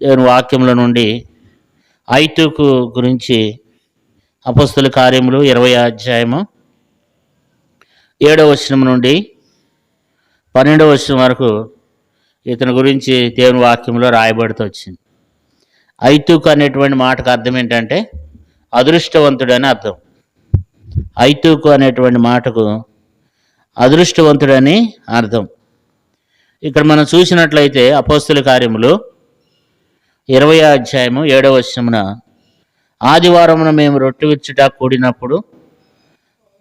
దేవుని వాక్యముల నుండి ఐతుకు గురించి అపస్తుల కార్యములు ఇరవై అధ్యాయము ఏడవ వచనం నుండి పన్నెండవ వచనం వరకు ఇతని గురించి దేవుని వాక్యంలో రాయబడుతూ వచ్చింది. ఐతుకు అనేటువంటి మాటకు అర్థం ఏంటంటే అదృష్టవంతుడని అర్థం. ఐతుకు అనేటువంటి మాటకు అదృష్టవంతుడని అర్థం. ఇక్కడ మనం చూసినట్లయితే అపోస్తుల కార్యములు ఇరవై అధ్యాయము ఏడవ వచనమున ఆదివారమున మేము రొట్టె విచ్చుట కూడినప్పుడు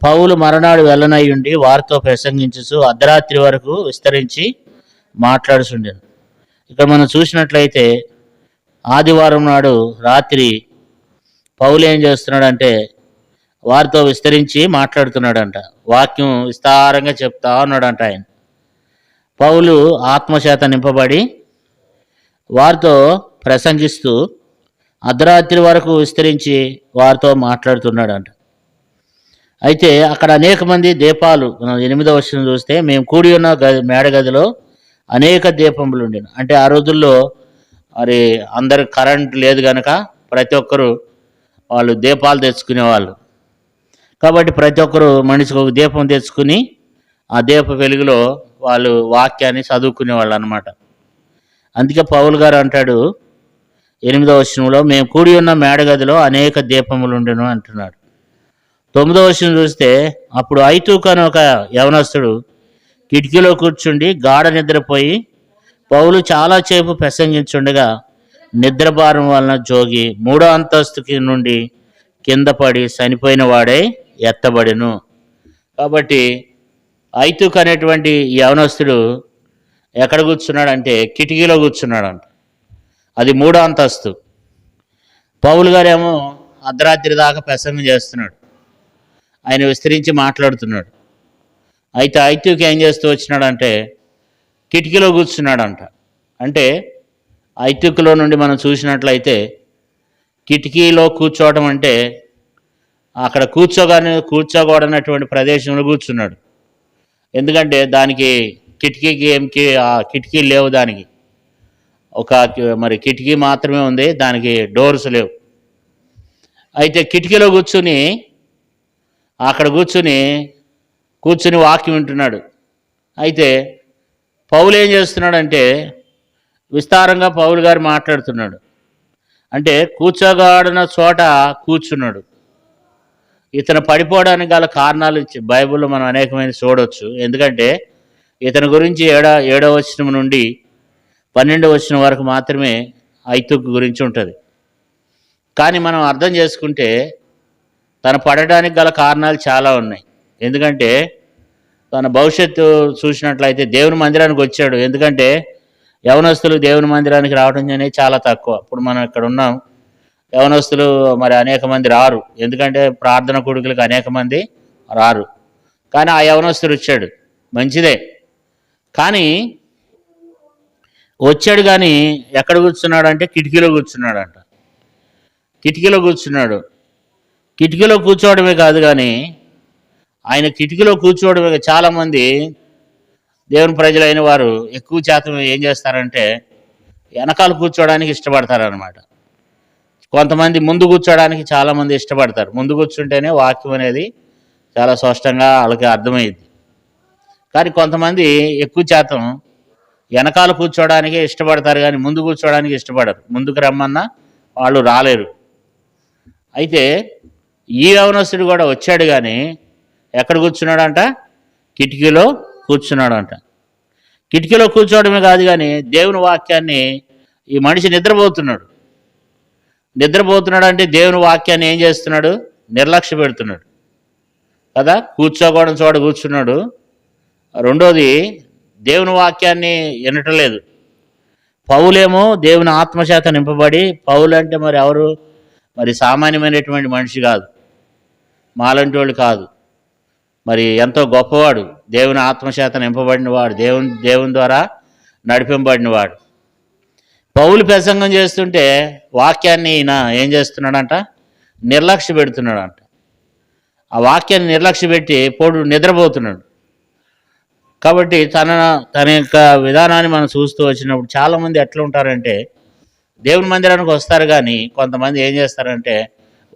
పౌలు మరనాడు వెళ్ళనయ్యుండి వారితో ప్రసంగించుచు అర్ధరాత్రి వరకు విస్తరించి మాట్లాడుచుండెను. ఇక్కడ మనం చూసినట్లయితే ఆదివారం నాడు రాత్రి పౌలు ఏం చేస్తున్నాడంటే వారితో విస్తరించి మాట్లాడుతున్నాడంట. వాక్యం విస్తారంగా చెప్తా ఉన్నాడంట ఆయన. పౌలు ఆత్మచేత నింపబడి వారితో ప్రసంగిస్తూ అర్ధరాత్రి వరకు విస్తరించి వారితో మాట్లాడుతున్నాడంట. అయితే అక్కడ అనేక మంది దీపాలు మనం ఎనిమిదవ వర్షం చూస్తే మేము కూడి ఉన్న గది మేడ గదిలో అనేక దీపములు ఉండేవి అంటే ఆ రోజుల్లో మరి అందరు కరెంట్ లేదు కనుక ప్రతి ఒక్కరు వాళ్ళు దీపాలు తెచ్చుకునేవాళ్ళు. కాబట్టి ప్రతి ఒక్కరు మనిషికి ఒక దీపం తెచ్చుకుని ఆ దీప వెలుగులో వాళ్ళు వాక్యాన్ని చదువుకునేవాళ్ళు అనమాట అందుకే పౌల్ గారు అంటాడు ఎనిమిదవ వచనంలో మేము కూడి ఉన్న మేడగదిలో అనేక దీపములుండెను అంటున్నాడు. తొమ్మిదవ వచనం చూస్తే అప్పుడు ఐతూక్ అని ఒక యవనస్తుడు కిటికీలో కూర్చుండి గాఢ నిద్రపోయి పౌలు చాలాసేపు ప్రసంగించుండగా నిద్రభారం వలన జోగి మూడో అంతస్తుకి నుండి కింద పడి చనిపోయిన వాడే ఎత్తబడెను. కాబట్టి ఐతుక్ అనేటువంటి యవనస్తుడు ఎక్కడ కూర్చున్నాడంటే కిటికీలో కూర్చున్నాడంట. అది మూడో అంతస్తు. పౌలు గారేమో అర్ధరాత్రి దాకా ప్రసంగం చేస్తున్నాడు. ఆయన విస్తరించి మాట్లాడుతున్నాడు. అయితే ఐత్యుకి ఏం చేస్తూ వచ్చినాడంటే కిటికీలో కూర్చున్నాడంట. అంటే ఐత్యుకులో నుండి మనం చూసినట్లయితే కిటికీలో కూర్చోవడం అంటే అక్కడ కూర్చోగానే కూర్చోకూడనటువంటి ప్రదేశంలో కూర్చున్నాడు. ఎందుకంటే దానికి కిటికీకి ఏం ఆ కిటికీ లేవు దానికి. ఒక కి- మరి కిటికీ మాత్రమే ఉంది దానికి డోర్స్ లేవు. అయితే కిటికీలో కూర్చుని అక్కడ కూర్చుని కూర్చుని వాక్యం వింటున్నాడు. అయితే పౌలు ఏం చేస్తున్నాడంటే విస్తారంగా పౌలు గారు మాట్లాడుతున్నాడు. అంటే కూర్చోగాడిన చోట కూర్చున్నాడు. ఇతను పడిపోవడానికి గల కారణాలు ఇచ్చి- బైబిల్లో మనం అనేకమైన చూడవచ్చు ఎందుకంటే ఇతని గురించి ఏడా ఏడవ వచనం నుండి పన్నెండు వచ్చిన వరకు మాత్రమే ఐతుక్ గురించి ఉంటుంది. కానీ మనం అర్థం చేసుకుంటే తను పడడానికి గల కారణాలు చాలా ఉన్నాయి. ఎందుకంటే తన భవిష్యత్తు చూసినట్లయితే దేవుని మందిరానికి వచ్చాడు. ఎందుకంటే యవనస్తులు దేవుని మందిరానికి రావడం అనేది చాలా తక్కువ. ఇప్పుడు మనం ఇక్కడ ఉన్నాం. యవనస్తులు మరి అనేక మంది రారు. ఎందుకంటే ప్రార్థన కొడుకులకు అనేక మంది రారు. కానీ ఆ యవనస్తుడు వచ్చాడు. మంచిదే. కానీ వచ్చాడు కానీ ఎక్కడ కూర్చున్నాడు అంటే కిటికీలో కూర్చున్నాడంట. కిటికీలో కూర్చున్నాడు. కిటికీలో కూర్చోవడమే కాదు కానీ ఆయన కిటికీలో కూర్చోవడమే చాలామంది దేవుని ప్రజలైన వారు ఎక్కువ శాతం ఏం చేస్తారంటే వెనకాల కూర్చోవడానికి ఇష్టపడతారనమాట కొంతమంది ముందు కూర్చోవడానికి చాలామంది ఇష్టపడతారు. ముందు కూర్చుంటేనే వాక్యం అనేది చాలా స్పష్టంగా వాళ్ళకి అర్థమైంది కానీ కొంతమంది ఎక్కువ శాతం వెనకాల కూర్చోవడానికే ఇష్టపడతారు కానీ ముందు కూర్చోవడానికి ఇష్టపడరు. ముందుకు రమ్మన్నా వాళ్ళు రాలేరు. అయితే ఈ యవనస్తుడు కూడా వచ్చాడు కానీ ఎక్కడ కూర్చున్నాడంట? కిటికీలో కూర్చున్నాడంట. కిటికీలో కూర్చోవడమే కాదు కానీ దేవుని వాక్యాన్ని ఈ మనిషి నిద్రపోతున్నాడు. నిద్రపోతున్నాడు అంటే దేవుని వాక్యాన్ని ఏం చేస్తున్నాడు? నిర్లక్ష్య పెడుతున్నాడు. కదా? కూర్చోకూడని చోట కూర్చున్నాడు. రెండోది దేవుని వాక్యాన్ని వినటలేదు. పౌలేమో దేవుని ఆత్మచేత నింపబడి పౌలు అంటే మరి ఎవరు? మరి సామాన్యమైనటువంటి మనిషి కాదు. మాలంటి వాళ్ళు కాదు. మరి ఎంతో గొప్పవాడు. దేవుని ఆత్మచేత నింపబడినవాడు దేవుని దేవుని ద్వారా నడిపింపబడినవాడు పౌలు ప్రసంగం చేస్తుంటే వాక్యాన్ని ఈయన ఏం చేస్తున్నాడంట? నిర్లక్ష్య పెడుతున్నాడంట. ఆ వాక్యాన్ని నిర్లక్ష్య పెట్టి పోడు నిద్రపోతున్నాడు. కాబట్టి తన తన యొక్క విధానాన్ని మనం చూస్తూ వచ్చినప్పుడు చాలామంది ఎట్లా ఉంటారంటే దేవుని మందిరానికి వస్తారు కానీ కొంతమంది ఏం చేస్తారంటే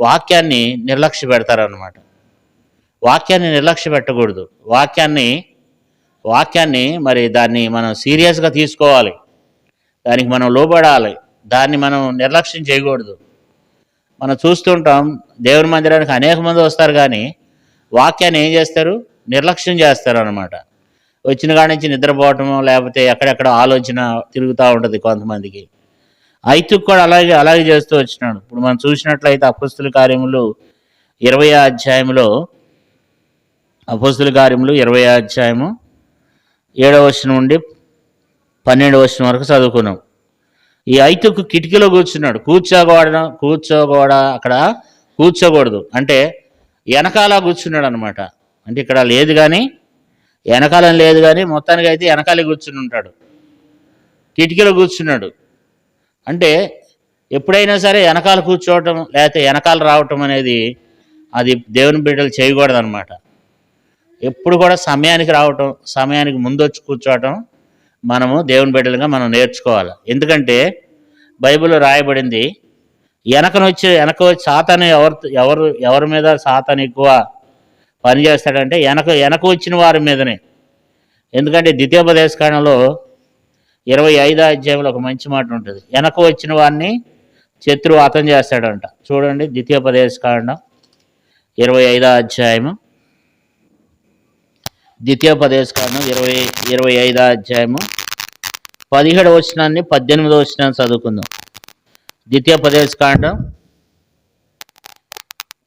వాక్యాన్ని నిర్లక్ష్య పెడతారనమాట వాక్యాన్ని నిర్లక్ష్య పెట్టకూడదు. వాక్యాన్ని వాక్యాన్ని మరి దాన్ని మనం సీరియస్గా తీసుకోవాలి. దానికి మనం లోబడాలి. దాన్ని మనం నిర్లక్ష్యం చేయకూడదు. మనం చూస్తుంటాం దేవుని మందిరానికి అనేక మంది వస్తారు కానీ వాక్యాన్ని ఏం చేస్తారు? నిర్లక్ష్యం చేస్తారు అనమాట వచ్చిన కాడి నుంచి నిద్రపోవటం లేకపోతే ఎక్కడెక్కడ ఆలోచన తిరుగుతూ ఉంటుంది కొంతమందికి. ఐతుకు కూడా అలాగే అలాగే చేస్తూ వచ్చినాడు. ఇప్పుడు మనం చూసినట్లయితే అపస్తుల కార్యములు ఇరవై అధ్యాయంలో అపస్తుల కార్యములు ఇరవై అధ్యాయము ఏడవ వచనం నుండి పన్నెండు వచనం వరకు చదువుకున్నాం. ఈ ఐతుకు కిటికీలో కూర్చున్నాడు. కూర్చోగోడ కూర్చోగోడ అక్కడ కూర్చోకూడదు. అంటే వెనకాల కూర్చున్నాడు అనమాట అంటే ఇక్కడ లేదు కానీ వెనకాలం లేదు కానీ మొత్తానికి అయితే వెనకాలే కూర్చుని ఉంటాడు. కిటికీలో కూర్చున్నాడు. అంటే ఎప్పుడైనా సరే వెనకాల కూర్చోవటం లేకపోతే వెనకాల రావటం అనేది అది దేవుని బిడ్డలు చేయకూడదు అనమాట ఎప్పుడు కూడా సమయానికి రావటం సమయానికి ముందు వచ్చి కూర్చోవటం మనము దేవుని బిడ్డలుగా మనం నేర్చుకోవాలి. ఎందుకంటే బైబిల్లో రాయబడింది వెనకనొచ్చి వెనక వచ్చి సాతాను ఎవరు ఎవరు ఎవరి మీద సాతాను ఎక్కువ పని చేస్తాడంటే వెనక వెనక వచ్చిన వారి మీదనే. ఎందుకంటే ద్వితీయోపదేశ ఇరవై ఐదో అధ్యాయంలో ఒక మంచి మాట ఉంటుంది. వెనక వచ్చిన వారిని శత్రువు అతం చేస్తాడంట. చూడండి ద్వితీయోపదేశ కాండం ఇరవై ఐదో అధ్యాయము. ద్వితీయోపదేశ కాండం ఇరవై ఇరవై ఐదో అధ్యాయము. పదిహేడు వచనాన్ని పద్దెనిమిది వచనాన్ని చదువుకుందాం. ద్వితీయోపదేశ కాండం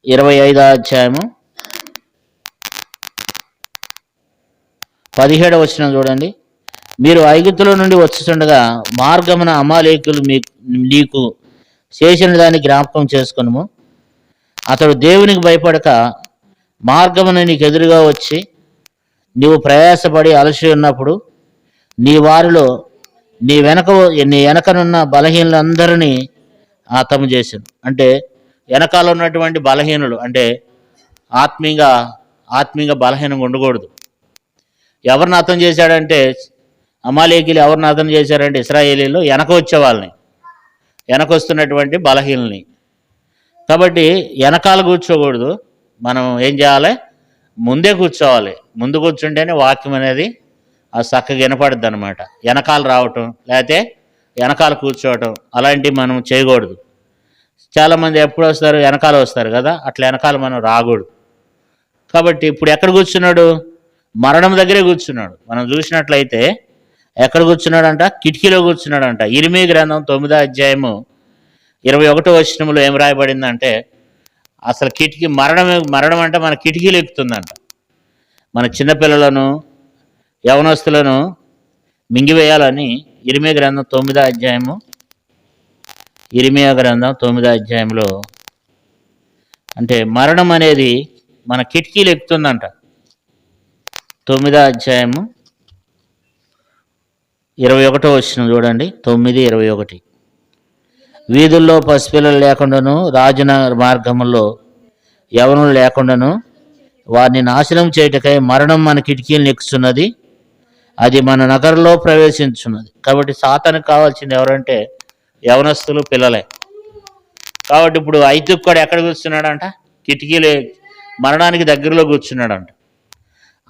ఇరవై ఐదో అధ్యాయము. పదిహేడవ వచ్చిన చూడండి. మీరు ఐగుప్తుల నుండి వచ్చిండగా మార్గమున అమాలేకులు మీ నీకు చేసిన దాన్ని జ్ఞాపకం చేసుకును అతడు దేవునికి భయపడక మార్గమున నీకు ఎదురుగా వచ్చి నీవు ప్రయాసపడి అలసి ఉన్నప్పుడు నీ వారిలో నీ వెనక నీ వెనకనున్న బలహీనులందరినీ ఆతము చేశాను. అంటే వెనకాల ఉన్నటువంటి బలహీనులు అంటే ఆత్మీయంగా ఆత్మీయంగా బలహీనంగా ఉండకూడదు. ఎవరిని అర్థం చేశాడంటే అమాలేకిలు ఎవరిని అర్థం చేశారంటే ఇస్రాయేలీలు వెనక వచ్చే వాళ్ళని వెనక వస్తున్నటువంటి బలహీనని కాబట్టి వెనకాల కూర్చోకూడదు. మనం ఏం చేయాలి? ముందే కూర్చోవాలి. ముందు కూర్చుంటేనే వాక్యం అనేది ఆ చక్కగా వినపడుద్ది అనమాట వెనకాల రావటం లేకపోతే వెనకాల కూర్చోవటం అలాంటివి మనం చేయకూడదు. చాలామంది ఎప్పుడు వస్తారు? వెనకాల వస్తారు కదా? అట్లా వెనకాల మనం రాకూడదు. కాబట్టి ఇప్పుడు ఎక్కడ కూర్చున్నాడు? మరణం దగ్గరే కూర్చున్నాడు. మనం చూసినట్లయితే ఎక్కడ కూర్చున్నాడంట? కిటికీలో కూర్చున్నాడంట. ఇరిమి గ్రంథం తొమ్మిదో అధ్యాయము ఇరవై ఒకటో వచనంలో ఏం రాయబడిందంటే అసలు కిటికీ మరణం మరణం అంటే మన కిటికీలు ఎక్కుతుందంట. మన చిన్నపిల్లలను యవనస్తులను మింగివేయాలని ఇరిమే గ్రంథం తొమ్మిదో అధ్యాయము ఇరిమియా గ్రంథం తొమ్మిదో అధ్యాయంలో అంటే మరణం అనేది మన కిటికీలు ఎక్కుతుందంట. తొమ్మిదో అధ్యాయము ఇరవై ఒకటో వచ్చిన చూడండి తొమ్మిది ఇరవై ఒకటి. వీధుల్లో పసిపిల్లలు లేకుండాను రాజనగర మార్గములో యవనులు లేకుండాను వారిని నాశనం చేయుటకై మరణం మన కిటికీలు నెక్కుతున్నది అది మన నగరంలో ప్రవేశించున్నది కాబట్టి సాతానికి కావాల్సింది ఎవరంటే యవనస్తులు పిల్లలే. కాబట్టి ఇప్పుడు ఐదుకు కూడా ఎక్కడ కూర్చున్నాడంట? కిటికీలు మరణానికి దగ్గరలో కూర్చున్నాడంట.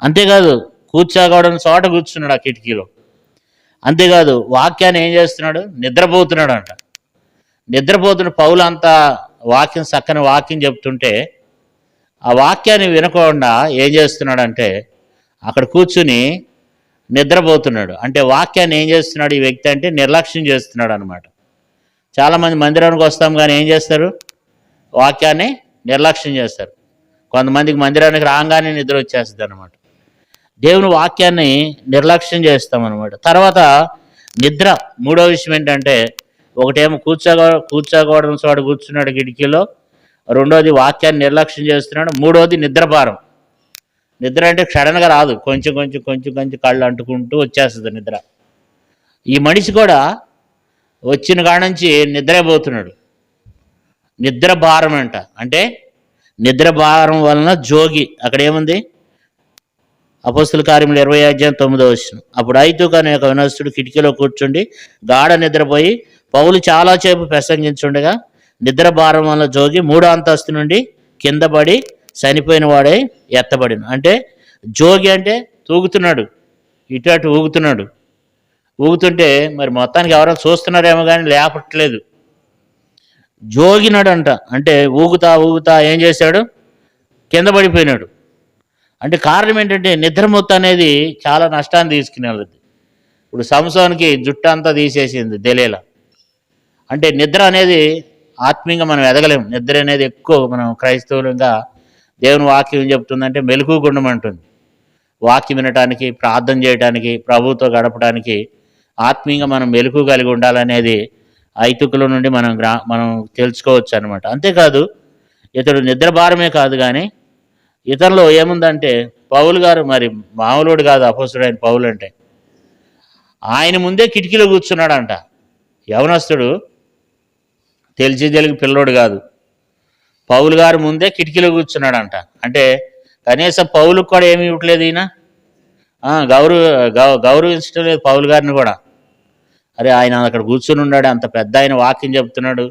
అంతేకాదు కూర్చోకూడని చోట కూర్చున్నాడు ఆ కిటికీలో. అంతేకాదు వాక్యాన్ని ఏం చేస్తున్నాడు? నిద్రపోతున్నాడు అంట నిద్రపోతున్న పౌలు అంతా వాక్యం చక్కని వాక్యం చెప్తుంటే ఆ వాక్యాన్ని వినకుండా ఏం చేస్తున్నాడంటే అక్కడ కూర్చుని నిద్రపోతున్నాడు. అంటే వాక్యాన్ని ఏం చేస్తున్నాడు ఈ వ్యక్తి అంటే నిర్లక్ష్యం చేస్తున్నాడు అనమాట చాలామంది మందిరానికి వస్తాం కానీ ఏం చేస్తారు? వాక్యాన్ని నిర్లక్ష్యం చేస్తారు. కొంతమందికి మందిరానికి రాగానే నిద్ర వచ్చేస్తుంది అనమాట దేవుని వాక్యాన్ని నిర్లక్ష్యం చేస్తాం అనమాట తర్వాత నిద్ర మూడో విషయం ఏంటంటే ఒకటేమో కూర్చో కూర్చోకూడని చోట కూర్చున్నాడు కిటికీలో. రెండోది వాక్యాన్ని నిర్లక్ష్యం చేస్తున్నాడు. మూడోది నిద్రపారం నిద్ర అంటే క్షడనగా రాదు. కొంచెం కొంచెం కొంచెం కొంచెం కళ్ళు అంటుకుంటూ వచ్చేస్తుంది నిద్ర. ఈ మనిషి కూడా వచ్చిన కాడ నుంచి నిద్రపోతున్నాడు. నిద్ర భారం అంట అంటే నిద్ర భారం వలన జోగి. అక్కడ ఏముంది? అపోస్తుల కార్యములు ఇరవై అధ్యాయం తొమ్మిదో వచ్చిన అప్పుడు ఐతు కానీ ఒక వినస్తుడు కిటికీలో కూర్చుండి గాఢ నిద్రపోయి పౌలు చాలాసేపు ప్రసంగించుండగా నిద్ర భారం వల్ల జోగి మూడో అంతస్తు నుండి కింద పడి చనిపోయిన వాడే ఎత్తబడిన. అంటే జోగి అంటే తూగుతున్నాడు. ఇటు అటు ఊగుతున్నాడు. ఊగుతుంటే మరి మొత్తానికి ఎవరైనా చూస్తున్నారేమో కానీ లేపట్లేదు. జోగినాడు అంట అంటే ఊగుతా ఊగుతా ఏం చేశాడు? కింద పడిపోయినాడు. అంటే కారణం ఏంటంటే నిద్రమొత్తు అనేది చాలా నష్టాన్ని తీసుకుని వెళ్ళదు. ఇప్పుడు సంసోనికి జుట్టు అంతా తీసేసింది తెలియలా అంటే నిద్ర అనేది ఆత్మీయంగా మనం ఎదగలేం నిద్ర అనేది ఎక్కువ మనం క్రైస్తవులుగా దేవుని వాక్యం ఏం చెప్తుందంటే మెలకు గుండమంటుంది వాక్యం వినటానికి ప్రార్థన చేయడానికి ప్రభుతో గడపడానికి ఆత్మీయంగా మనం మెలకు కలిగి ఉండాలనేది ఐతుకుల నుండి మనం గ్రా మనం తెలుసుకోవచ్చు అనమాట అంతేకాదు ఇతడు నిద్ర భారమే కాదు కానీ ఇతనిలో ఏముందంటే పౌలు గారు మరి మామూలుడు కాదు అపోసుడైన పౌలు అంటే. ఆయన ముందే కిటికీలో కూర్చున్నాడంట. యవనస్తుడు తెలిసి తెలుగు పిల్లోడు కాదు. పౌలు గారు ముందే కిటికీలో కూర్చున్నాడంట. అంటే కనీసం పౌలుకు కూడా ఏమి ఇవ్వట్లేదు ఈయన? గౌరవ గౌ గౌరవించడం లేదు పౌలు గారిని కూడా. అరే ఆయన అక్కడ కూర్చుని ఉన్నాడు అంత పెద్ద ఆయన వాక్యం చెప్తున్నాడు.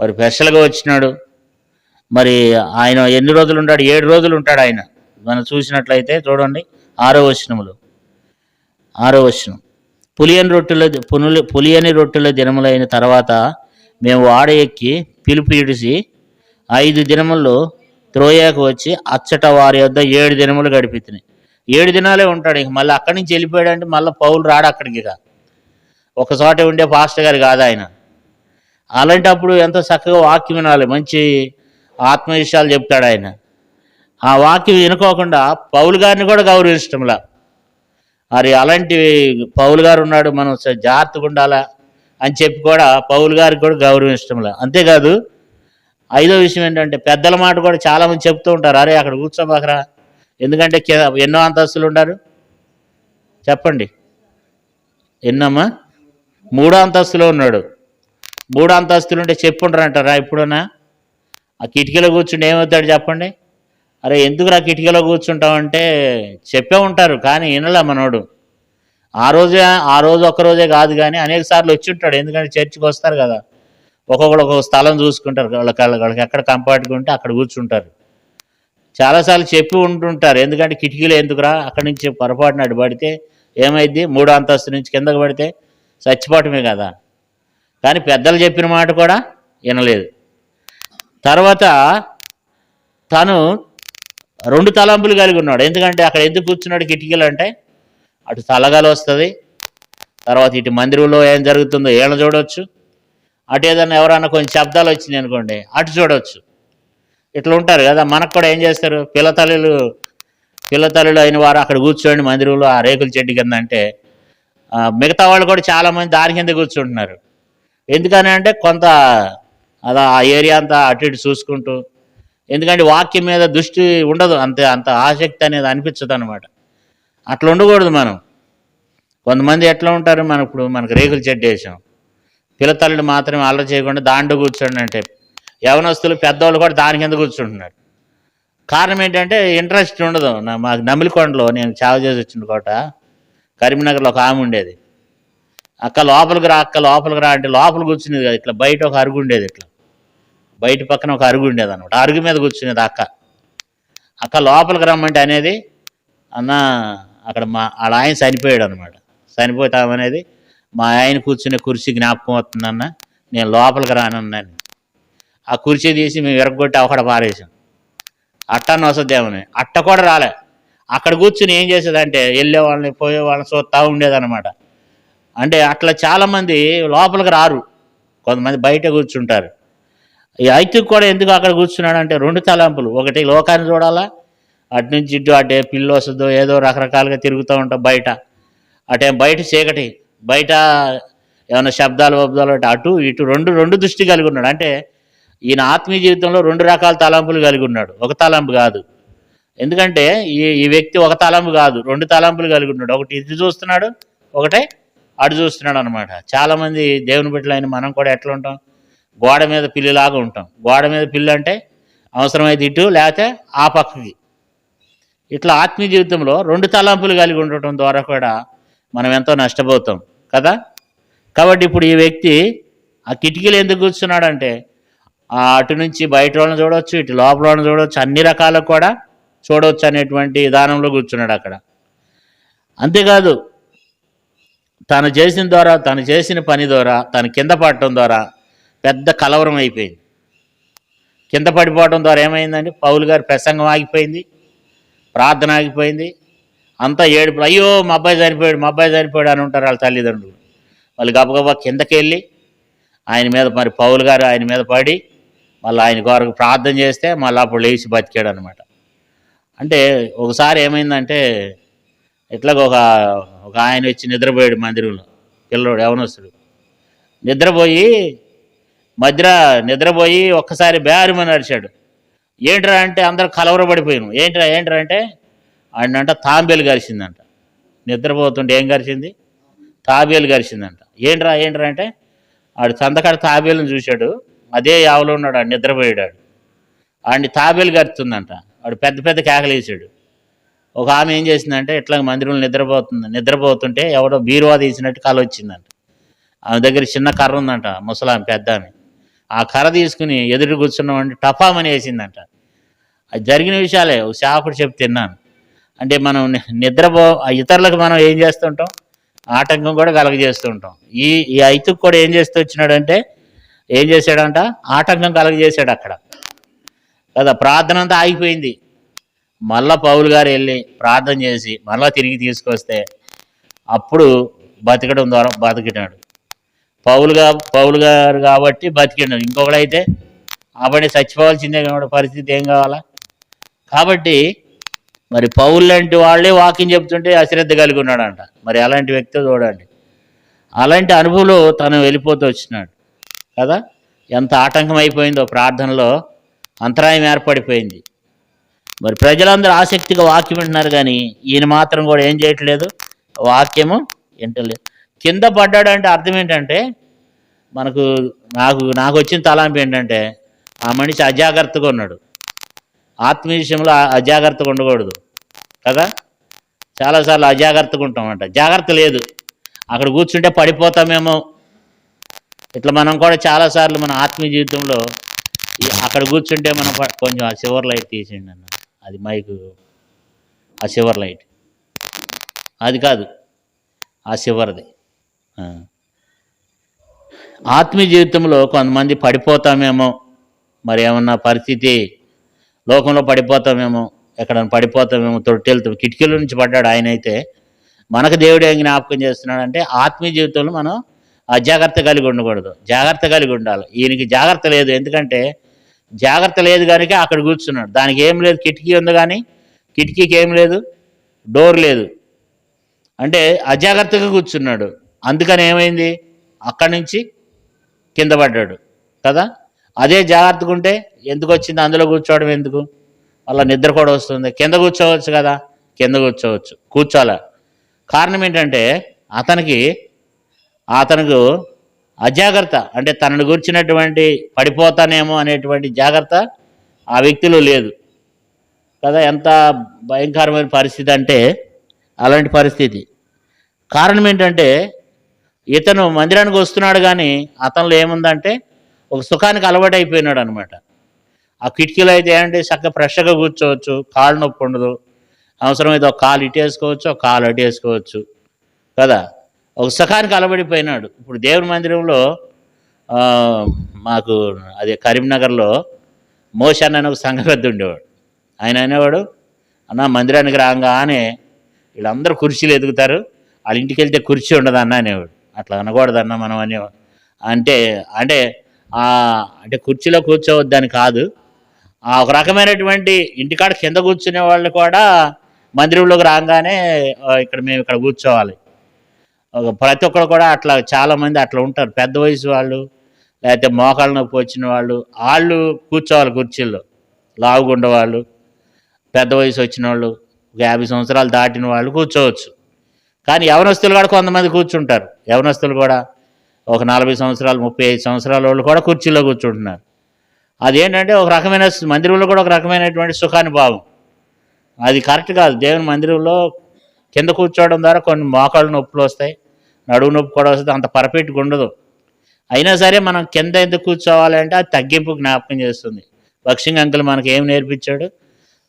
మరి స్పెషల్గా వచ్చినాడు. మరి ఆయన ఎన్ని రోజులు ఉంటాడు? ఏడు రోజులు ఉంటాడు ఆయన. మనం చూసినట్లయితే చూడండి ఆరో వచనములు. ఆరో వచనం. పులియని రొట్టెల పునులు పులియని రొట్టెల దినములైన తర్వాత మేము వాడ ఎక్కి పిలుపు ఇడిసి ఐదు దినముల్లో త్రోయాకు వచ్చి అచ్చట వారి వద్ద ఏడు దినములు గడిపితున్నాయి ఏడు దినాలే ఉంటాడు ఇంక. మళ్ళీ అక్కడి నుంచి వెళ్ళిపోయాడంటే మళ్ళీ పౌలు రాడు అక్కడికి ఇక. ఒక చోట ఉండే పాస్టర్ గారు కాదు ఆయన. అలాంటప్పుడు ఎంతో చక్కగా వాక్యం వినాలి. మంచి ఆత్మ విషయాలు చెప్తాడు ఆయన. ఆ వాక్యం వినుకోకుండా పౌలు గారిని కూడా గౌరవించడంలా మరి అలాంటి పౌలు గారు ఉన్నాడు మనం జాగ్రత్తగా ఉండాలా అని చెప్పి కూడా పౌలు గారికి కూడా గౌరవించడంలా అంతేకాదు ఐదో విషయం ఏంటంటే పెద్దల మాట కూడా చాలామంది చెప్తూ ఉంటారు. అరే అక్కడ కూర్చోబాకరా ఎందుకంటే ఎన్నో అంతస్తులు ఉన్నారు చెప్పండి. ఎన్నమ్మా? మూడో అంతస్తులో ఉన్నాడు. మూడో అంతస్తులు ఉంటే చెప్పుంటారంటారా ఇప్పుడున్నా? ఆ కిటికీలో కూర్చుంటే ఏమవుతాడు చెప్పండి? అరే ఎందుకు రా కిటికీలో కూర్చుంటామంటే చెప్పే ఉంటారు కానీ వినలే మనోడు. ఆ రోజే ఆ రోజు ఒక్కరోజే కాదు కానీ అనేక సార్లు వచ్చి ఉంటాడు ఎందుకంటే చర్చికి వస్తారు కదా. ఒక్కొక్కరు ఒక్కొక్క స్థలం చూసుకుంటారు వాళ్ళకి వాళ్ళకి ఎక్కడ కంపార్ట్గా ఉంటే అక్కడ కూర్చుంటారు. చాలాసార్లు చెప్పి ఉంటుంటారు ఎందుకంటే కిటికీలు ఎందుకురా? అక్కడి నుంచి పొరపాటున అటు పడితే ఏమైంది మూడో అంతస్తు నుంచి కిందకు పడితే చచ్చిపోవటమే కదా. కానీ పెద్దలు చెప్పిన మాట కూడా వినలేదు. తర్వాత తను రెండు తలంపులు కలిగి ఉన్నాడు. ఎందుకంటే అక్కడ ఎందుకు కూర్చున్నాడు కిటికీలు అంటే అటు తలగాలు వస్తుంది తర్వాత ఇటు మందిరంలో ఏం జరుగుతుందో ఏళ్ళ చూడవచ్చు అటు ఏదైనా ఎవరైనా కొంచెం శబ్దాలు వచ్చినాయి అనుకోండి అటు చూడవచ్చు ఇట్లా ఉంటారు కదా మనకు కూడా ఏం చేస్తారు? పిల్లతల్లులు పిల్లతల్లులు అయిన వారు అక్కడ కూర్చోండి మందిరంలో ఆ రేకుల చెట్టు కింద అంటే మిగతా వాళ్ళు కూడా చాలామంది దాని కింద కూర్చుంటున్నారు. ఎందుకని అంటే కొంత అలా ఆ ఏరియా అంతా అటు ఇటు చూసుకుంటూ ఎందుకంటే వాక్యం మీద దృష్టి ఉండదు అంతే అంత ఆసక్తి అనేది అనిపించదు అనమాట అట్లా ఉండకూడదు మనం. కొంతమంది ఎట్లా ఉంటారు మనం ఇప్పుడు మనకు రేకులు చెడ్డేసాం వేసాం. పిల్లతల్లుడు మాత్రమే అల్లరి చేయకుండా దాంట్లో కూర్చోండి అంటే యవనస్తులు పెద్దవాళ్ళు కూడా దాని కింద కూర్చుంటున్నారు. కారణం ఏంటంటే ఇంట్రెస్ట్ ఉండదు. నా మాకు నమిలికొండలో నేను చావ చేసి వచ్చిన కోట కరీంనగర్లో ఒక ఆమె ఉండేది. అక్క లోపలికి రా అక్క లోపలికి రా అంటే లోపల కూర్చునేది కదా ఇట్లా బయట ఒక అరుగు ఉండేది ఇట్లా. బయట పక్కన ఒక అరుగు ఉండేది అనమాట అరుగు మీద కూర్చునేది అక్క అక్క లోపలికి రమ్మంటే అనేది అన్న అక్కడ మా వాళ్ళ ఆయన చనిపోయాడు అనమాట చనిపోతామనేది మా ఆయన కూర్చునే కుర్చీ జ్ఞాపకం వస్తుందన్న నేను లోపలికి రానన్నాను ఆ కుర్చీ తీసి మేము విరగొట్టి అక్కడ పారేసాం అట్టను వస్తుందేమని అట్ట కూడా రాలే. అక్కడ కూర్చుని ఏం చేసేదంటే వెళ్ళే వాళ్ళని పోయే వాళ్ళని చూస్తూ ఉండేదన్నమాట. అంటే అట్లా చాలామంది లోపలికి రారు. కొంతమంది బయట కూర్చుంటారు. ఈ ఐతుకు కూడా ఎందుకు అక్కడ కూర్చున్నాడు అంటే రెండు తలంపులు. ఒకటి లోకాన్ని చూడాలా అటు నుంచి ఇటు అటే పిల్లి వస్తుందో ఏదో రకరకాలుగా తిరుగుతూ ఉంటాం బయట. అటే బయట చీకటి బయట ఏమైనా శబ్దాలు వబ్దాలు అంటే అటు ఇటు రెండు రెండు దృష్టి కలిగి ఉన్నాడు. అంటే ఈయన ఆత్మీయ జీవితంలో రెండు రకాల తలంపులు కలిగి ఉన్నాడు. ఒక తలంపు కాదు. ఎందుకంటే ఈ ఈ వ్యక్తి ఒక తలంపు కాదు రెండు తలంపులు కలిగి ఉన్నాడు. ఒకటి ఇటు చూస్తున్నాడు ఒకటే అటు చూస్తున్నాడు అనమాట చాలామంది దేవుని బిడ్డలైన మనం కూడా ఎట్లా ఉంటాం? గోడ మీద పిల్లిలాగా ఉంటాం. గోడ మీద పిల్లి అంటే అవసరమైతే ఇటు లేకపోతే ఆ పక్కకి. ఇట్లా ఆత్మీయ జీవితంలో రెండు తలంపులు కలిగి ఉండటం ద్వారా కూడా మనం ఎంతో నష్టపోతాం కదా? కాబట్టి ఇప్పుడు ఈ వ్యక్తి ఆ కిటికీలు ఎందుకు కూర్చున్నాడంటే ఆ అటు నుంచి బయట వాళ్ళని చూడవచ్చు ఇటు లోపల వాళ్ళని చూడవచ్చు అన్ని రకాలకు కూడా చూడవచ్చు అనేటువంటి విధానంలో కూర్చున్నాడు అక్కడ. అంతేకాదు తను చేసిన ద్వారా తను చేసిన పని ద్వారా తను కింద పడటం ద్వారా పెద్ద కలవరం అయిపోయింది. కింద పడిపోవడం ద్వారా ఏమైందండి? పౌలు గారు ప్రసంగం ఆగిపోయింది. ప్రార్థన ఆగిపోయింది. అంతా ఏడుపు అయ్యో మా అబ్బాయి చనిపోయాడు మా అబ్బాయి చనిపోయాడు అని ఉంటారు వాళ్ళ తల్లిదండ్రులు. వాళ్ళు గబగబా కిందకి వెళ్ళి ఆయన మీద మరి పౌలు గారు ఆయన మీద పడి మళ్ళీ ఆయన కొరకు ప్రార్థన చేస్తే మళ్ళీ అప్పుడు లేచి బతికాడు అనమాట అంటే ఒకసారి ఏమైందంటే ఇట్లాగ ఒక ఒక ఆయన వచ్చి నిద్రపోయాడు మందిరంలో. పిల్లడు యవనస్తుడు. నిద్రపోయి మధ్య నిద్రపోయి ఒక్కసారి బేరమని నడిచాడు. ఏంట్రా అంటే అందరూ కలవరపడిపోయాను ఏంట్రా ఏంట్రా అంటే ఆయనంట తాంబేలు గరిచిందంట నిద్రపోతుంటే ఏం గరిచింది తాబేలు గరిచిందంట ఏంట్రా ఏంట్రా అంటే ఆడు చందకాడ తాబేలుని చూశాడు. అదే యావలో ఉన్నాడు ఆడు నిద్రపోయాడు. ఆడు ఆడిని తాబేలు గరుతుందంట ఆడు పెద్ద పెద్ద కేకలేసాడు ఒక ఆమె ఏం చేసిందంటే ఇట్లా మందిరంలో నిద్రపోతుంది నిద్రపోతుంటే ఎవడో బీరువా తీసినట్టు కళ వచ్చిందంట ఆమె దగ్గర చిన్న కర్ర ఉందంట ముసలామె పెద్ద ఆమె ఆ కర్ర తీసుకుని ఎదురు కూర్చున్నామంటే టపామని వేసిందంట. అది జరిగిన విషయాలే ఒక చెప్పి తిన్నాను. అంటే మనం ని- నిద్రపో ఇతరులకు మనం ఏం చేస్తుంటాం? ఆటంకం కూడా కలగజేస్తూ ఉంటాం ఈ ఈ ఐతుకు కూడా ఏం చేస్తూ వచ్చినాడంటే ఏం చేశాడంట? ఆటంకం కలగజేశాడు అక్కడ. కదా ప్రార్థన అంతా ఆగిపోయింది. మళ్ళా పౌలు గారు వెళ్ళి ప్రార్థన చేసి మళ్ళా తిరిగి తీసుకొస్తే అప్పుడు బతకడం ద్వారా బతికినాడు. పౌలుగా పౌలు గారు కాబట్టి బతికిండు. ఇంకొకడైతే ఆపడే చచ్చిపోవాల్సిందే కాబట్టి పరిస్థితి ఏం కావాలా? కాబట్టి మరి పౌలు లాంటి వాళ్ళే వాక్యం చెప్తుంటే అశ్రద్ధ కలిగి ఉన్నాడంట. మరి అలాంటి వ్యక్తి చూడండి. అలాంటి అనుభవంలో తను వెళ్ళిపోతూ వచ్చినాడు. కదా? ఎంత ఆటంకం అయిపోయిందో ప్రార్థనలో అంతరాయం ఏర్పడిపోయింది. మరి ప్రజలందరూ ఆసక్తిగా వాక్యం వింటున్నారు కానీ ఈయన మాత్రం కూడా ఏం చేయట్లేదు? వాక్యము వింటలేదు. కింద పడ్డాడు అంటే అర్థం ఏంటంటే మనకు నాకు నాకు వచ్చిన తలాంపు ఏంటంటే ఆ మనిషి అజాగ్రత్తగా ఉన్నాడు. ఆత్మ విషయంలో అజాగ్రత్తగా ఉండకూడదు. కదా? చాలాసార్లు అజాగ్రత్తగా ఉంటామంట. జాగ్రత్త లేదు. అక్కడ కూర్చుంటే పడిపోతామేమో. ఇట్లా మనం కూడా చాలాసార్లు మన ఆత్మీయ జీవితంలో అక్కడ కూర్చుంటే మనం ప- కొంచెం ఆ సివర్ లైట్ తీసేయండి అన్న. అది మైకు ఆ సివర్ లైట్ అది కాదు. ఆ సివర్ది ఆత్మీయ జీవితంలో కొంతమంది పడిపోతామేమో. మరి ఏమన్నా పరిస్థితి లోకంలో పడిపోతామేమో ఎక్కడ పడిపోతామేమో తొట్టెలతో కిటికీల నుంచి పడ్డాడు ఆయన అయితే మనకు దేవుడు ఏం జ్ఞాపకం చేస్తున్నాడంటే ఆత్మీయ జీవితంలో మనం అజాగ్రత్త కలిగి ఉండకూడదు. జాగ్రత్త కలిగి ఉండాలి. ఈయనకి జాగ్రత్త లేదు. ఎందుకంటే జాగ్రత్త లేదు కనుక అక్కడ కూర్చున్నాడు. దానికి ఏం లేదు. కిటికీ ఉంది కానీ కిటికీకి ఏం లేదు. డోర్ లేదు. అంటే అజాగ్రత్తగా కూర్చున్నాడు. అందుకని ఏమైంది? అక్కడి నుంచి కింద పడ్డాడు. కదా? అదే జాగ్రత్తగా ఉంటే ఎందుకు వచ్చింది? అందులో కూర్చోవడం ఎందుకు? అలా నిద్ర కూడా వస్తుంది. కింద కూర్చోవచ్చు కదా? కింద కూర్చోవచ్చు. కూర్చోాల కారణం ఏంటంటే అతనికి అతనికి అజాగ్రత్త అంటే తనను గురించినటువంటి పడిపోతానేమో అనేటువంటి జాగ్రత్త ఆ వ్యక్తిలో లేదు. కదా? ఎంత భయంకరమైన పరిస్థితి అంటే అలాంటి పరిస్థితి. కారణం ఏంటంటే ఇతను మందిరానికి వస్తున్నాడు కానీ అతనిలో ఏముందంటే ఒక సుఖానికి అలవాటు అయిపోయినాడు అనమాట ఆ కిటికీలో అయితే ఏంటంటే చక్కగా ఫ్రెష్గా కూర్చోవచ్చు కాళ్ళు నొప్పి ఉండదు. అవసరమైతే ఒక కాలు ఇటేసుకోవచ్చు ఒక కాలు అటేసుకోవచ్చు కదా? ఒక సుఖానికి అలబడిపోయినాడు ఇప్పుడు దేవుని మందిరంలో మాకు అదే కరీంనగర్లో మోషన్ అనే ఒక సంఘ పెద్ద ఉండేవాడు. ఆయన అనేవాడు అన్న మందిరానికి రాగానే వీళ్ళందరూ కుర్చీలు ఎదుగుతారు వాళ్ళ ఇంటికి వెళ్తే కుర్చీ ఉండదు అన్న అనేవాడు. అట్లా అనకూడదన్న మనం అని అంటే అంటే అంటే కుర్చీలో కూర్చోవద్దని కాదు. ఒక రకమైనటువంటి ఇంటికాడ కింద కూర్చునే వాళ్ళు కూడా మందిరంలోకి రాగానే ఇక్కడ మేము ఇక్కడ కూర్చోవాలి. ప్రతి ఒక్కరు కూడా అట్లా చాలామంది అట్లా ఉంటారు. పెద్ద వయసు వాళ్ళు లేకపోతే మోకాళ్ళ నొప్పి వచ్చిన వాళ్ళు వాళ్ళు కూర్చోవాలి కుర్చీల్లో. లావుగుండ వాళ్ళు పెద్ద వయసు వచ్చిన వాళ్ళు యాభై సంవత్సరాలు దాటిన వాళ్ళు కూర్చోవచ్చు. కానీ యవనస్తులు కూడా కొంతమంది కూర్చుంటారు. యవనస్తులు కూడా ఒక నలభై సంవత్సరాలు ముప్పై ఐదు సంవత్సరాల వాళ్ళు కూడా కుర్చీలో కూర్చుంటున్నారు. అదేంటంటే ఒక రకమైన మందిరంలో కూడా ఒక రకమైనటువంటి సుఖాన్ని అది కరెక్ట్ కాదు. దేవుని మందిరంలో కింద కూర్చోవడం ద్వారా కొన్ని మోకాళ్ళు నొప్పులు వస్తాయి నడువు నొప్పి కూడా వస్తుంది అంత పర్ఫెక్ట్గా ఉండదు. అయినా సరే మనం కింద ఎందుకు కూర్చోవాలంటే అది తగ్గింపు జ్ఞాపకం చేస్తుంది. బక్సింగ్ అంకుల్ మనకి ఏం నేర్పించాడు?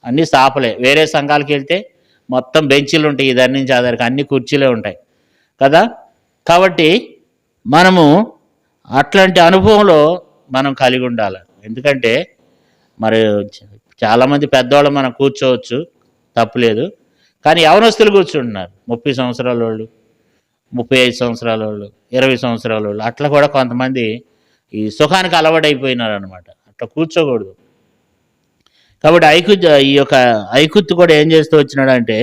అన్నీ సాపలే వేరే సంఘాలకు వెళ్తే మొత్తం బెంచీలు ఉంటాయి దాని నుంచి ఆధారికి అన్ని కుర్చీలే ఉంటాయి. కదా? కాబట్టి మనము అట్లాంటి అనుభవంలో మనం కలిగి ఉండాలి. ఎందుకంటే మరి చాలామంది పెద్దవాళ్ళు మనం కూర్చోవచ్చు తప్పులేదు కానీ యవనస్తులు కూర్చుంటున్నారు. ముప్పై సంవత్సరాల వాళ్ళు ముప్పై ఐదు సంవత్సరాల వాళ్ళు ఇరవై సంవత్సరాల వాళ్ళు అట్లా కూడా కొంతమంది ఈ సుఖానికి అలవాటైపోయినారు అనమాట అట్లా కూర్చోకూడదు. కాబట్టి ఐకుత్ ఈ యొక్క ఐకుత్తు కూడా ఏం చేస్తూ వచ్చినాడంటే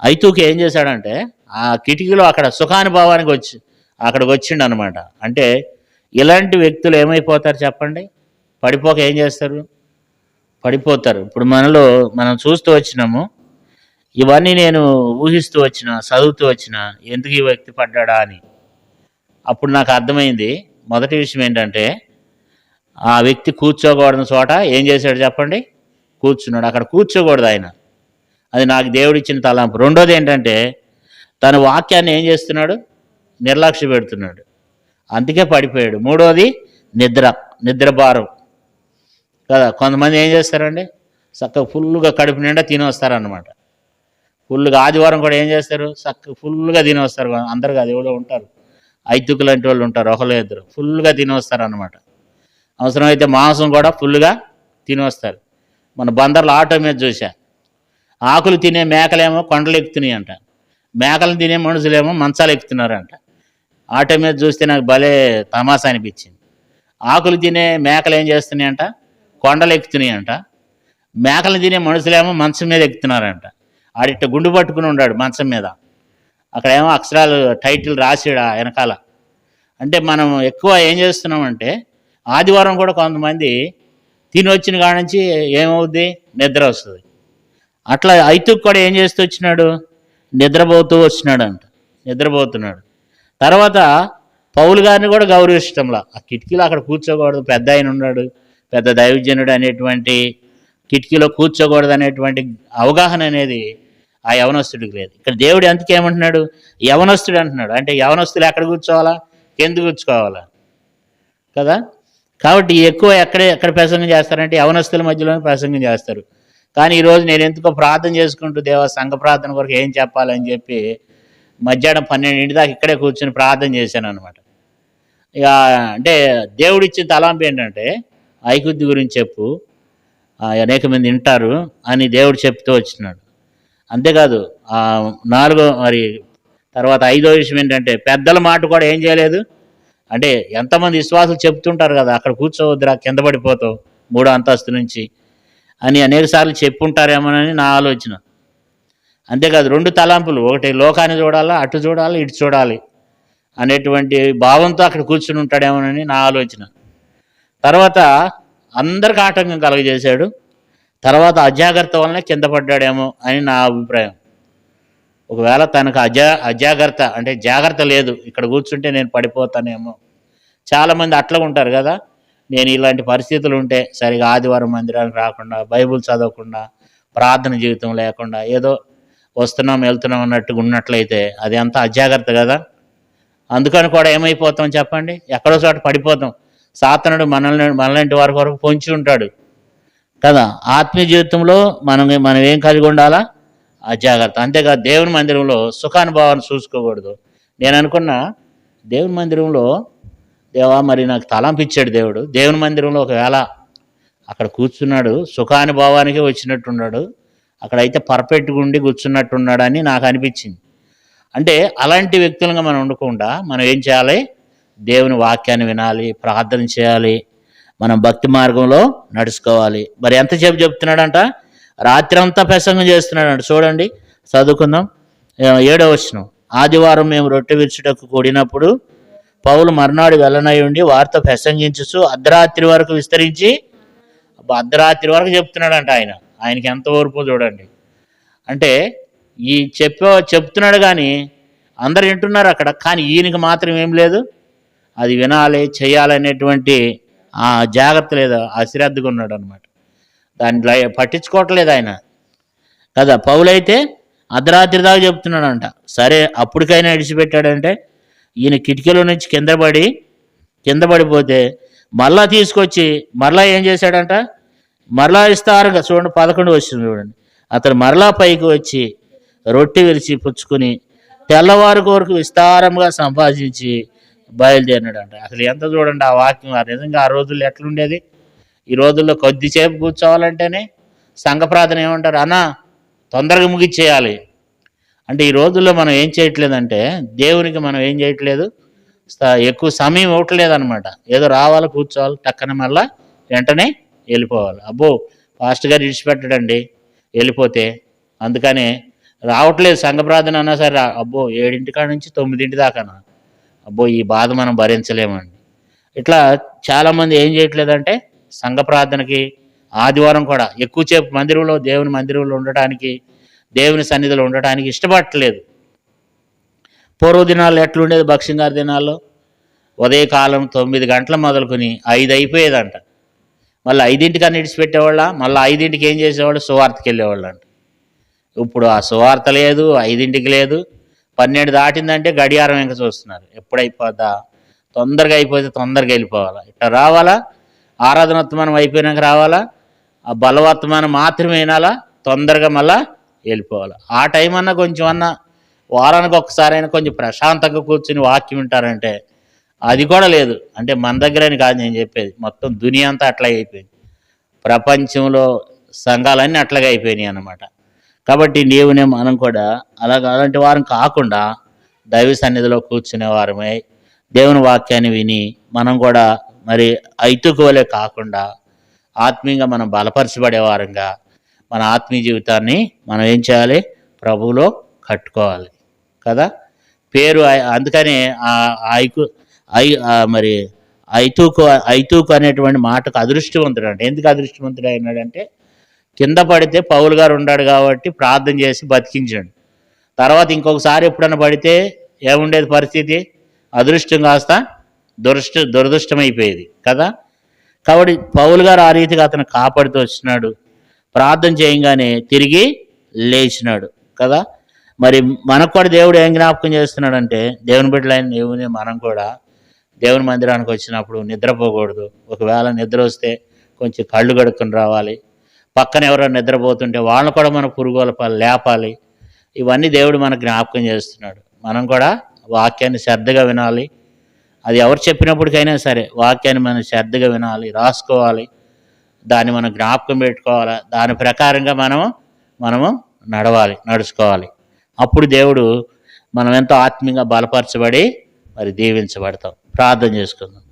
ఐతుకి ఏం చేశాడంటే ఆ కిటికీలో అక్కడ సుఖానుభవానికి వచ్చి అక్కడికి వచ్చిండు అనమాట అంటే ఇలాంటి వ్యక్తులు ఏమైపోతారు చెప్పండి? పడిపోక ఏం చేస్తారు? పడిపోతారు. ఇప్పుడు మనలో మనం చూస్తూ వచ్చినాము ఇవన్నీ నేను ఊహిస్తూ వచ్చిన చదువుతూ వచ్చిన ఎందుకు ఈ వ్యక్తి పడ్డాడా అని. అప్పుడు నాకు అర్థమైంది మొదటి విషయం ఏంటంటే ఆ వ్యక్తి కూర్చోకూడని చోట ఏం చేశాడు చెప్పండి? కూర్చున్నాడు. అక్కడ కూర్చోకూడదు ఆయన. అది నాకు దేవుడిచ్చిన తలాంపు. రెండోది ఏంటంటే తన వాక్యాన్ని ఏం చేస్తున్నాడు? నిర్లక్ష్య పెడుతున్నాడు. అందుకే పడిపోయాడు. మూడోది నిద్ర నిద్ర భారం. కదా కొంతమంది ఏం చేస్తారండి? చక్కగా ఫుల్గా కడుపు నిండా తినొస్తారనమాట ఫుల్గా ఆదివారం కూడా ఏం చేస్తారు? చక్కగా ఫుల్గా తినొస్తారు. అందరు కాదు ఎవరో ఉంటారు. ఐదుకు లాంటి వాళ్ళు ఉంటారు ఒకళ్ళు ఇద్దరు. ఫుల్గా తినొస్తారు అనమాట అవసరమైతే మాంసం కూడా ఫుల్గా తినొస్తారు. మన బందర్లో ఆటో మీద చూసా ఆకులు తినే మేకలేమో కొండలు ఎక్కుతున్నాయి అంట మేకలను తినే మనుషులేమో మంచాలు ఎక్కుతున్నారంట. ఆటో మీద చూస్తే నాకు భలే తమాసా అనిపించింది. ఆకులు తినే మేకలు ఏం చేస్తున్నాయంట? కొండలు ఎక్కుతున్నాయంట. మేకలు తినే మనుషులేమో మంచం మీద ఎక్కుతున్నారంట. ఆడిట్ట గుండు పట్టుకుని ఉన్నాడు మంచం మీద. అక్కడ ఏమో అక్షరాలు టైటిల్ రాసాడు ఆ వెనకాల. అంటే మనం ఎక్కువ ఏం చేస్తున్నామంటే ఆదివారం కూడా కొంతమంది తిని వచ్చిన కాడ నుంచి ఏమవుద్ది? నిద్ర వస్తుంది. అట్లా ఐతుకు కూడా ఏం చేస్తూ వచ్చినాడు? నిద్రపోతూ వచ్చినాడు అంట నిద్రపోతున్నాడు. తర్వాత పౌలు గారిని కూడా గౌరవిష్టంలా. ఆ కిటికీలో అక్కడ కూర్చోకూడదు. పెద్ద ఆయన ఉన్నాడు. పెద్ద దైవజనుడు అనేటువంటి కిటికీలో కూర్చోకూడదు అనేటువంటి అవగాహన అనేది ఆ యవనస్తుడికి లేదు. ఇక్కడ దేవుడు అందుకే ఏమంటున్నాడు? యవనస్తుడు అంటున్నాడు. అంటే యవనస్తులు ఎక్కడ కూర్చోవాలా? కింద కూర్చోవాలా? కదా? కాబట్టి ఎక్కువ ఎక్కడే ఎక్కడ ప్రసంగం చేస్తారంటే యవనస్తుల మధ్యలోనే ప్రసంగం చేస్తారు. కానీ ఈరోజు నేను ఎందుకో ప్రార్థన చేసుకుంటూ దేవా సంఘ ప్రార్థన కొరకు ఏం చెప్పాలని చెప్పి మధ్యాహ్నం పన్నెండింటి దాకా ఇక్కడే కూర్చొని ప్రార్థన చేశాను అనమాట ఇక అంటే దేవుడిచ్చిన తలాంపు ఏంటంటే ఐకుద్ది గురించి చెప్పు అనేక మంది వింటారు అని దేవుడు చెప్తూ వచ్చినాడు. అంతేకాదు నాలుగో మరి తర్వాత ఐదో విషయం ఏంటంటే పెద్దల మాట కూడా ఏం చేయలేదు. అంటే ఎంతమంది విశ్వాసులు చెప్తుంటారు కదా అక్కడ కూర్చోవద్దురా కింద పడిపోతావు మూడో అంతస్తు నుంచి అని అనేక సార్లు చెప్పుంటారేమోనని నా ఆలోచన. అంతేకాదు రెండు తలాంపులు ఒకటి లోకాన్ని చూడాలా అటు చూడాలి ఇటు చూడాలి అనేటువంటి భావంతో అక్కడ కూర్చుని ఉంటాడేమోనని నా ఆలోచన. తర్వాత అందరికి ఆటంకం కలగజేశాడు తర్వాత అజాగ్రత్త వలన కింద పడ్డాడేమో అని నా అభిప్రాయం. ఒకవేళ తనకు అజా అజాగ్రత్త అంటే జాగ్రత్త లేదు ఇక్కడ కూర్చుంటే నేను పడిపోతానేమో. చాలామంది అట్లా ఉంటారు కదా నేను ఇలాంటి పరిస్థితులు ఉంటే సరిగా ఆదివారం మందిరానికి రాకుండా బైబుల్ చదవకుండా ప్రార్థన జీవితం లేకుండా ఏదో వస్తున్నాం వెళ్తున్నాం అన్నట్టుగా ఉన్నట్లయితే అది అంత అజాగ్రత్త కదా. అందుకని కూడా ఏమైపోతాం చెప్పండి? ఎక్కడో చోట పడిపోతాం. సాతనుడు మనల్ని మనలాంటి వారి వరకు పొంచి ఉంటాడు. కదా ఆత్మీయ జీవితంలో మనం మనం ఏం కలిగి ఉండాలా? అజాగ్రత్త అంతేకాదు దేవుని మందిరంలో సుఖానుభవాన్ని చూసుకోకూడదు. నేను అనుకున్నా దేవుని మందిరంలో దేవా మరి నాకు తలంపిచ్చాడు దేవుడు. దేవుని మందిరంలో ఒకవేళ అక్కడ కూర్చున్నాడు సుఖానుభవానికే వచ్చినట్టున్నాడు అక్కడైతే పర్ఫెక్ట్గా ఉండి కూర్చున్నట్టున్నాడని నాకు అనిపించింది. అంటే అలాంటి వ్యక్తులుగా మనం ఉండకుండా మనం ఏం చేయాలి? దేవుని వాక్యాన్ని వినాలి ప్రార్థన చేయాలి మనం భక్తి మార్గంలో నడుచుకోవాలి. మరి ఎంతసేపు చెప్తున్నాడంట? రాత్రి అంతా ప్రసంగం చేస్తున్నాడు చూడండి చదువుకుందాం. ఏడవ ఏడో వచ్చిన ఆదివారం మేము రొట్టె విరుచుటకు కూడినప్పుడు పౌలు మర్నాడు వెళ్ళనై ఉండి వారితో ప్రసంగించుచు అర్ధరాత్రి వరకు విస్తరించి అర్ధరాత్రి వరకు చెప్తున్నాడంట ఆయన. ఆయనకి ఎంత ఓర్పు చూడండి. అంటే ఈ చెప్పే చెప్తున్నాడు కానీ అందరు వింటున్నారు అక్కడ కానీ ఈయనకి మాత్రం ఏం లేదు. అది వినాలి చేయాలనేటువంటి ఆ జాగ్రత్త లేదు అశ్రద్ధగా ఉన్నాడు అనమాట దాన్ని పట్టించుకోవట్లేదు ఆయన. కదా పౌలైతే అర్ధరాత్రి దాకా చెప్తున్నాడంట. సరే అప్పటికైనా ఇడిచిపెట్టాడంటే ఈయన కిటికీలో నుంచి కింద పడి కింద పడిపోతే మళ్ళా తీసుకొచ్చి మరలా ఏం చేశాడంట? మరలా ఇస్తారుగా చూడండి పదకొండు వచ్చింది చూడండి. అతను మరలా పైకి వచ్చి రొట్టె విరిచి పుచ్చుకుని తెల్లవారు కొరకు విస్తారంగా సంపాదించి బయలుదేరినాడంట. అసలు ఎంత చూడండి ఆ వాక్యం నిజంగా ఆ రోజుల్లో ఎట్లుండేది? ఈ రోజుల్లో కొద్దిసేపు కూర్చోవాలంటేనే సంఘ ప్రార్థన ఏమంటారు? అన్న తొందరగా ముగిచ్చేయాలి. అంటే ఈ రోజుల్లో మనం ఏం చేయట్లేదంటే దేవునికి మనం ఏం చేయట్లేదు? స- ఎక్కువ సమయం ఇవ్వట్లేదు అనమాట ఏదో రావాలి కూర్చోవాలి టక్కన మళ్ళా వెంటనే వెళ్ళిపోవాలి. అబ్బో ఫాస్ట్గా విడిచిపెట్టడండి వెళ్ళిపోతే. అందుకనే రావట్లేదు సంఘ ప్రార్థన అన్నా సరే రా- అబ్బో ఏడింటి కాడ నుంచి తొమ్మిదింటి దాకానా? అబ్బో ఈ బాధ మనం భరించలేమండి. ఇట్లా చాలామంది ఏం చేయట్లేదంటే సంఘ ప్రార్థనకి ఆదివారం కూడా ఎక్కువసేపు మందిరంలో దేవుని మందిరంలో ఉండటానికి దేవుని సన్నిధిలో ఉండటానికి ఇష్టపడట్లేదు. పూర్వ దినాల్లో ఎట్లుండేది భక్షంగారి దినాల్లో? ఉదయకాలం తొమ్మిది గంటల మొదలుకొని ఐదు అయిపోయేదంట. మళ్ళీ ఐదింటికన్నా ఇడిచిపెట్టేవాళ్ళ? మళ్ళీ ఐదింటికి ఏం చేసేవాళ్ళు? సువార్తకి వెళ్ళేవాళ్ళు అంట ఇప్పుడు ఆ సువార్త లేదు ఐదింటికి లేదు పన్నెండు దాటిందంటే గడియారం ఇంకా చూస్తున్నారు. ఎప్పుడైపోద్దా? తొందరగా అయిపోతే తొందరగా వెళ్ళిపోవాలా? ఇట్లా రావాలా? ఆరాధనోత్తమానం అయిపోయినాక రావాలా? ఆ బలవర్తమానం మాత్రమే వినాలా? తొందరగా మళ్ళా వెళ్ళిపోవాలి? ఆ టైం అన్నా కొంచెం అన్నా వారానికి ఒక్కసారైనా కొంచెం ప్రశాంతంగా కూర్చుని వాక్యం వింటారంటే అది కూడా లేదు. అంటే మన దగ్గరని కాదు నేను చెప్పేది. మొత్తం దునియా అంతా అట్లాగే అయిపోయింది. ప్రపంచంలో సంఘాలన్నీ అట్లాగే అయిపోయినాయి అన్నమాట. కాబట్టి నీవునే మనం కూడా అలాగ అలాంటి వారం కాకుండా దైవ సన్నిధిలో కూర్చునే వారమై దేవుని వాక్యాన్ని విని మనం కూడా మరి ఐతుకోలే కాకుండా ఆత్మీయంగా మనం బలపరచబడే వారంగా మన ఆత్మీయ జీవితాన్ని మనం ఏం చేయాలి? ప్రభువులో కట్టుకోవాలి. కదా? పేరు అందుకనే ఆ ఐకు ఐ మరి ఐతూకు ఐతూకు అనేటువంటి మాటకు అదృష్టవంతుడు అంటే. ఎందుకు అదృష్టవంతుడు అయినాడంటే కింద పడితే పౌలు గారు ఉన్నాడు కాబట్టి ప్రార్థన చేసి బతికించాడు. తర్వాత ఇంకొకసారి ఎప్పుడన్నా పడితే ఏముండేది పరిస్థితి? అదృష్టం కాస్త దురష్ట దురదృష్టమైపోయేది కదా? కాబట్టి పౌలు గారు ఆ రీతిగా అతను కాపాడుతూ వచ్చినాడు. ప్రార్థన చేయంగానే తిరిగి లేచినాడు కదా? మరి మనకు కూడా దేవుడు ఏం జ్ఞాపకం చేస్తున్నాడంటే దేవుని బిడ్డలైన దేవుని మనం కూడా దేవుని మందిరానికి వచ్చినప్పుడు నిద్రపోకూడదు. ఒకవేళ నిద్ర వస్తే కొంచెం కళ్ళు కడుక్కుని రావాలి. పక్కన ఎవరో నిద్రపోతుంటే వాళ్ళని కూడా మనం పురుగోలపాలి లేపాలి. ఇవన్నీ దేవుడు మనకు జ్ఞాపకం చేస్తున్నాడు. మనం కూడా వాక్యాన్ని శ్రద్ధగా వినాలి. అది ఎవరు చెప్పినప్పటికైనా సరే వాక్యాన్ని మనం శ్రద్ధగా వినాలి రాసుకోవాలి. దాన్ని మనం జ్ఞాపకం పెట్టుకోవాలి? దాని ప్రకారంగా మనము మనము నడవాలి నడుచుకోవాలి. అప్పుడు దేవుడు మనం ఎంతో ఆత్మీయంగా బలపరచబడి మరి దీవించబడతాం. ప్రార్థన చేసుకుందాం.